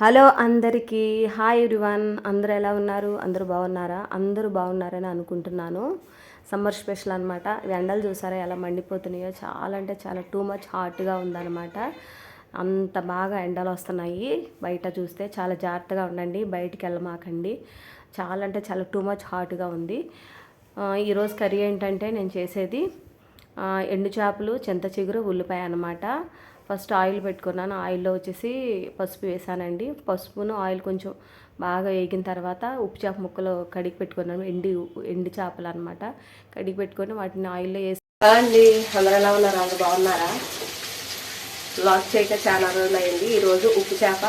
Hello అందరికీ hi everyone. అందరూ ఎలా ఉన్నారు? అందరూ బాగున్నారా? అందరూ బాగున్నారని అనుకుంటున్నాను. సమ్మర్ స్పెషల్ అనమాట ఎండలు చూసారా ఎలా మండిపోతున్నాయో? చాలా అంటే చాలా టూ మచ్ హాట్గా ఉందన్నమాట. అంత బాగా ఎండలు వస్తున్నాయి. బయట చూస్తే చాలా జాగ్రత్తగా ఉండండి. బయటికి వెళ్ళమాకండి. చాలా అంటే చాలా టూ మచ్ హాట్గా ఉంది. ఈరోజు కర్రీ ఏంటంటే నేను చేసేది ఎండు చేపలు చింత చిగురు ఉల్లిపాయ అనమాట ఫస్ట్ ఆయిల్ పెట్టుకున్నాను. ఆయిల్లో వచ్చేసి పసుపు వేసానండి. పసుపును ఆయిల్ కొంచెం బాగా వేగిన తర్వాత ఉప్పు చేప ముక్కలు కడిగి పెట్టుకున్నాను. ఎండి ఎండి చేపలు అనమాట కడిగి పెట్టుకొని వాటిని ఆయిల్లో వేసి అండి. అందరు ఎలా ఉన్నారు? అందరు బాగున్నారా? లాక్ చేయక చాలా రోజులు అయింది ఈరోజు ఉప్పు చేప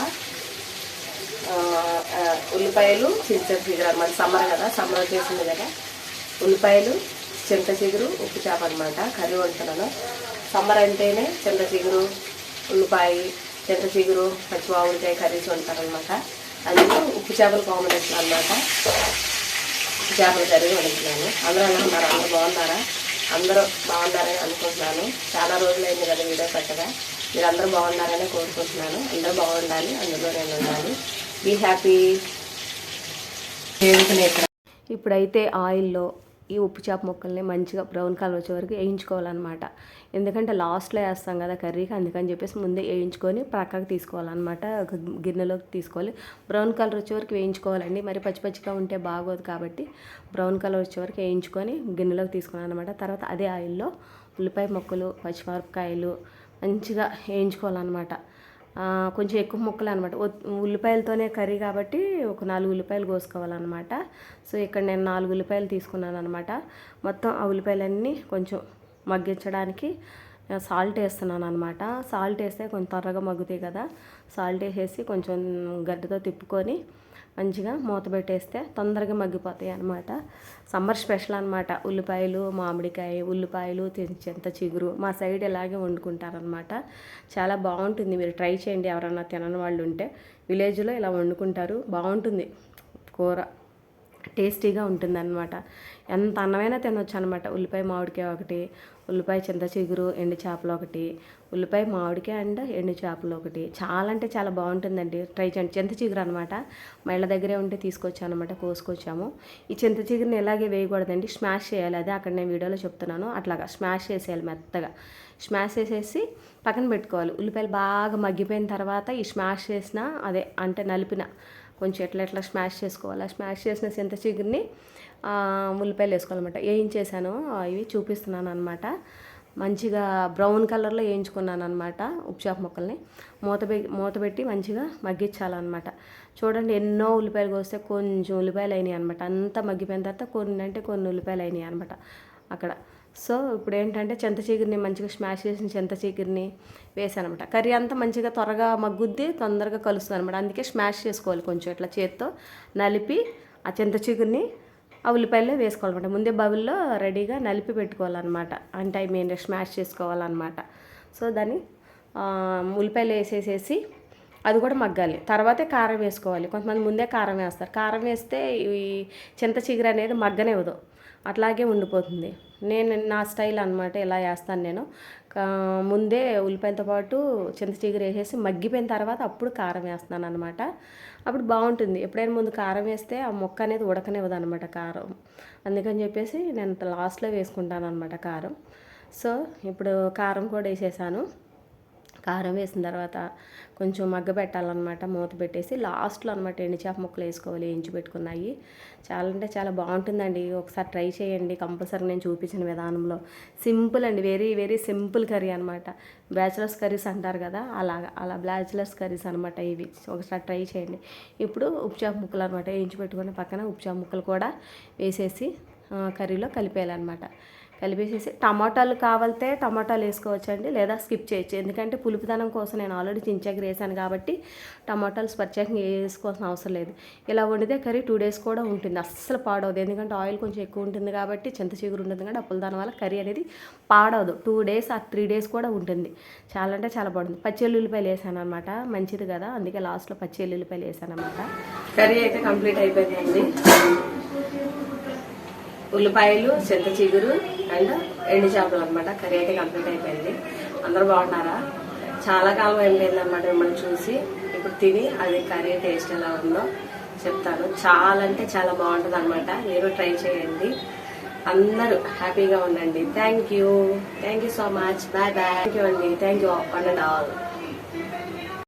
ఉల్లిపాయలు చింత చిగురు అనమాట సమ్మర్ కదా సమ్మర్ వచ్చేసింది కదా. ఉల్లిపాయలు చింత చిగురు ఉప్పు చేప అనమాట కర్రీ వండుతున్నాను. సమ్మర్ అంటేనే చింత చిగురు ఉల్లిపాయ చింత చిగురు పచ్చి మామిడికాయ కర్రీస్ వండుతారనమాట అందులో ఉప్పు చేపల కాంబినేషన్ అనమాట ఉప్పు చేపల కర్రీ వండుతున్నాను. అందరూ ఎలా ఉన్నారు? అందరూ బాగున్నారా? అందరూ బాగున్నారని అనుకుంటున్నాను. చాలా రోజులైంది కదా వీడియో పెట్టగా. మీరు అందరూ బాగున్నారని కోరుకుంటున్నాను. అందరూ బాగుండాలి. అందులో నేను ఉండాలి. బీ హ్యాపీ ఇప్పుడైతే ఆయిల్లో ఈ ఉప్పు చేప ముక్కల్ని మంచిగా బ్రౌన్ కలర్ వచ్చే వరకు వేయించుకోవాలన్నమాట. ఎందుకంటే లాస్ట్లో వేస్తాం కదా కర్రీకి అందుకని చెప్పేసి ముందే వేయించుకొని ప్రక్కకు తీసుకోవాలన్నమాట. ఒక గిన్నెలోకి తీసుకోవాలి. బ్రౌన్ కలర్ వచ్చే వరకు వేయించుకోవాలండి. మరి పచ్చి పచ్చిగా ఉంటే బాగోదు కాబట్టి బ్రౌన్ కలర్ వచ్చే వరకు వేయించుకొని గిన్నెలోకి తీసుకున్నాను అనమాట తర్వాత అదే ఆయిల్లో ఉల్లిపాయ ముక్కలు పచ్చిమిరపకాయలు మంచిగా వేయించుకోవాలన్నమాట. కొంచెం ఎక్కువ ముక్కలు అనమాట ఉల్లిపాయలతోనే కర్రీ కాబట్టి ఒక నాలుగు ఉల్లిపాయలు కోసుకోవాలన్నమాట. సో ఇక్కడ నేను నాలుగు ఉల్లిపాయలు తీసుకున్నాను అనమాట మొత్తం ఆ ఉల్లిపాయలన్నీ కొంచెం మగ్గించడానికి సాల్ట్ వేస్తున్నాను అనమాట సాల్ట్ వేస్తే కొంచెం త్వరగా మగ్గుతాయి కదా. సాల్ట్ వేసేసి కొంచెం గడ్డతో తిప్పుకొని మంచిగా మూత పెట్టేస్తే తొందరగా మగ్గిపోతాయి అనమాట సమ్మర్ స్పెషల్ అనమాట ఉల్లిపాయలు మామిడికాయ ఉల్లిపాయలు చింత చిగురు. మా సైడ్ ఇలాగే వండుకుంటారనమాట చాలా బాగుంటుంది. మీరు ట్రై చేయండి ఎవరైనా తినని వాళ్ళు ఉంటే. విలేజ్లో ఇలా వండుకుంటారు. బాగుంటుంది. కూర టేస్టీగా ఉంటుందన్నమాట. ఎంత అన్నమైనా తినొచ్చు అనమాట ఉల్లిపాయ మామిడికాయ ఒకటి ఉల్లిపాయ చింత చిగురు ఎండు చేపలు ఒకటి ఉల్లిపాయ మామిడికాయ అండ్ ఎండు చేపలు ఒకటి. చాలా అంటే చాలా బాగుంటుందండి. ట్రై చేయండి. చింత చిగురు అనమాట మా ఇళ్ళ దగ్గరే ఉంటే తీసుకొచ్చాను అనమాట కోసుకొచ్చాము. ఈ చింత చిగురుని ఎలాగే వేయకూడదండి? స్మాష్ చేయాలి. అదే అక్కడ నేను వీడియోలో చెప్తున్నాను. అట్లాగా స్మాష్ చేసేయాలి మెత్తగా. స్మాష్ చేసేసి పక్కన పెట్టుకోవాలి. ఉల్లిపాయలు బాగా మగ్గిపోయిన తర్వాత ఈ స్మాష్ చేసిన అదే అంటే నలిపిన కొంచెం ఎట్లా ఎట్లా స్మాష్ చేసుకోవాలి. ఆ స్మాష్ చేసిన చింత చిగురిని ఉల్లిపాయలు వేసుకోవాలన్నమాట. వేయించేసాను. ఇవి చూపిస్తున్నాను అనమాట మంచిగా బ్రౌన్ కలర్లో వేయించుకున్నాను అనమాట ఉప్పు ముక్కల్ని. మూత మూత పెట్టి మంచిగా మగ్గించాలన్నమాట. చూడండి ఎన్నో ఉల్లిపాయలు కోస్తే కొంచెం ఉల్లిపాయలు అయినాయి అనమాట అంతా మగ్గిపోయిన తర్వాత కొన్ని అంటే కొన్ని ఉల్లిపాయలు అయినాయి అనమాట అక్కడ. సో ఇప్పుడు ఏంటంటే చింత చీకిరిని మంచిగా స్మాష్ చేసిన చింత చీకిరిని వేసానమాట అనమాట కర్రీ అంతా మంచిగా త్వరగా మగ్గుద్ది తొందరగా కలుస్తుంది అనమాట అందుకే స్మాష్ చేసుకోవాలి కొంచెం ఇట్లా చేత్తో నలిపి ఆ చింత చీకుని ఆ ఉల్లిపాయలు వేసుకోవాలన్నమాట. ముందే బౌల్లో రెడీగా నలిపి పెట్టుకోవాలన్నమాట. అంటే ఐ మీన్ స్మాష్ చేసుకోవాలన్నమాట. సో దాన్ని ఉల్లిపాయలు వేసేసేసి అది కూడా మగ్గాలి. తర్వాతే కారం వేసుకోవాలి. కొంతమంది ముందే కారం వేస్తారు. కారం వేస్తే ఈ చింత చిగురు అనేది మగ్గనివ్వదు అట్లాగే ఉండిపోతుంది. నేను నా స్టైల్ అనమాట ఇలా వేస్తాను నేను. ముందే ఉల్లిపాయలతో పాటు చింత చిగురు వేసేసి మగ్గిపోయిన తర్వాత అప్పుడు కారం వేస్తున్నాను అనమాట అప్పుడు బాగుంటుంది. ఎప్పుడైనా ముందు కారం వేస్తే ఆ మొక్క అనేది ఉడకనివ్వదు అనమాట కారం. అందుకని చెప్పేసి నేను లాస్ట్లో వేసుకుంటాను అనమాట కారం. సో ఇప్పుడు కారం కూడా వేసేసాను. కారం వేసిన తర్వాత కొంచెం మగ్గ పెట్టాలన్నమాట. మూత పెట్టేసి లాస్ట్లో అనమాట ఎండు చేప ముక్కలు వేసుకోవాలి ఎంచి పెట్టుకున్నాయి. చాలా అంటే చాలా బాగుంటుందండి. ఒకసారి ట్రై చేయండి. కంపల్సరీ నేను చూపించిన విధానంలో. సింపుల్ అండి. వెరీ వెరీ సింపుల్ కర్రీ అనమాట బ్యాచిలర్స్ కర్రీస్ అంటారు కదా అలాగా అలా బ్యాచిలర్స్ కర్రీస్ అనమాట ఇవి. ఒకసారి ట్రై చేయండి. ఇప్పుడు ఉప్పు చేప ముక్కలు అనమాట వేయించి పెట్టుకున్న పక్కన ఉప్పు చేప ముక్కలు కూడా వేసేసి కర్రీలో కలిపేయాలన్నమాట. కలిపేసేసి టమాటాలు కావాలితే టమాటాలు వేసుకోవచ్చండి లేదా స్కిప్ చేయొచ్చు. ఎందుకంటే పులుపుదనం కోసం నేను ఆల్రెడీ చించాకి వేసాను కాబట్టి టమాటాలు ప్రత్యేకంగా వేసుకోవాల్సిన అవసరం లేదు. ఇలా వండితే కర్రీ టూ డేస్ కూడా ఉంటుంది అస్సలు పాడవదు. ఎందుకంటే ఆయిల్ కొంచెం ఎక్కువ ఉంటుంది కాబట్టి చింత చిగురు ఉంటుంది కాబట్టి అప్పుల దాని వల్ల కర్రీ అనేది పాడవదు. టూ డేస్ ఆ త్రీ డేస్ కూడా ఉంటుంది. చాలా అంటే చాలా బాగుంటుంది. పచ్చి ఎల్లుల్లిపాయలు వేసాను అనమాట మంచిది కదా అందుకే లాస్ట్లో పచ్చి ఎల్లుల్లిపాయలు వేసాను అనమాట కర్రీ అయితే కంప్లీట్ అయిపోయిందండి. ఉల్లిపాయలు చింత చిగురు అండ్ ఎండు చేపలు అనమాట. కర్రీ అయితే కంప్లీట్ అయిపోయింది. అందరూ బాగున్నారా? చాలా కాలం అయిపోయింది అనమాట మిమ్మల్ని చూసి. ఇప్పుడు తిని అది కర్రీ టేస్ట్ ఎలా ఉందో చెప్తాను. చాలా అంటే చాలా బాగుంటుంది అనమాట మీరు ట్రై చేయండి. అందరూ హ్యాపీగా ఉండండి. Thank you thank you so much bye bye thank you అండి. Thank you one and all